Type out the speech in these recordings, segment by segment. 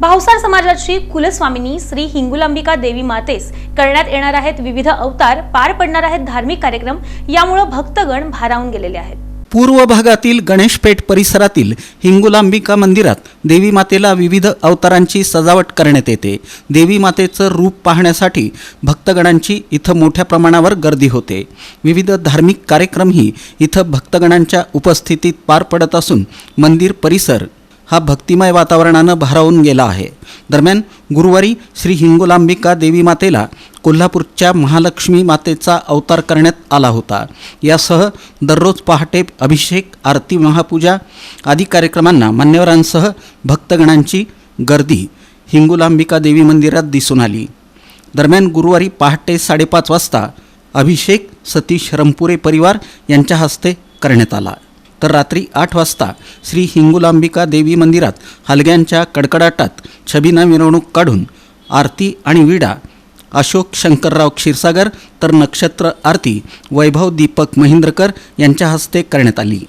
भावसार समाजाची कुलस्वामिनी श्री हिंगुलांबिका देवी मातेस करण्यात येणार आहेत विविध अवतार पार पडणार आहेत धार्मिक कार्यक्रम यामुळे भक्तगण भारावून गेलेले आहेत. पूर्व भागातील गणेशपेठ परिसरातील हिंगुलांबिका मंदिरात देवी मातेला विविध अवतारांची सजावट करण्यात येते. देवी मातेचं रूप पाहण्यासाठी भक्तगणांची इथं मोठ्या प्रमाणावर गर्दी होते. विविध धार्मिक कार्यक्रमही इथं भक्तगणांच्या उपस्थितीत पार पडत असून मंदिर परिसर हा भक्तिमय वातावरणानं भारावून गेला आहे. दरम्यान गुरुवारी श्री हिंगोलांबिका देवी मातेला कोल्हापूरच्या महालक्ष्मी मातेचा अवतार करण्यात आला होता. यासह दररोज पहाटे अभिषेक आरती महापूजा आदी कार्यक्रमांना मान्यवरांसह भक्तगणांची गर्दी हिंगोलांबिका देवी मंदिरात दिसून आली. दरम्यान गुरुवारी पहाटे साडेपाच वाजता अभिषेक सतीश रंपुरे परिवार यांच्या हस्ते करण्यात आला. तर रात्री आठ वाजता श्री हिंगुलांबिका देवी मंदिरात हलग्यांच्या कडकडाटात छबिना मिरवणूक काढून आरती आणि विडा अशोक शंकरराव क्षीरसागर तर नक्षत्र आरती वैभव दीपक महेंद्रकर यांच्या हस्ते करण्यात आली.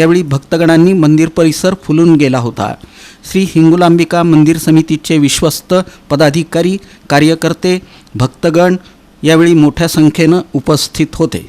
यावेळी भक्तगणांनी मंदिर परिसर फुलून गेला होता. श्री हिंगुलांबिका मंदिर समितीचे विश्वस्त पदाधिकारी कार्यकर्ते भक्तगण यावेळी मोठ्या संख्येनं उपस्थित होते.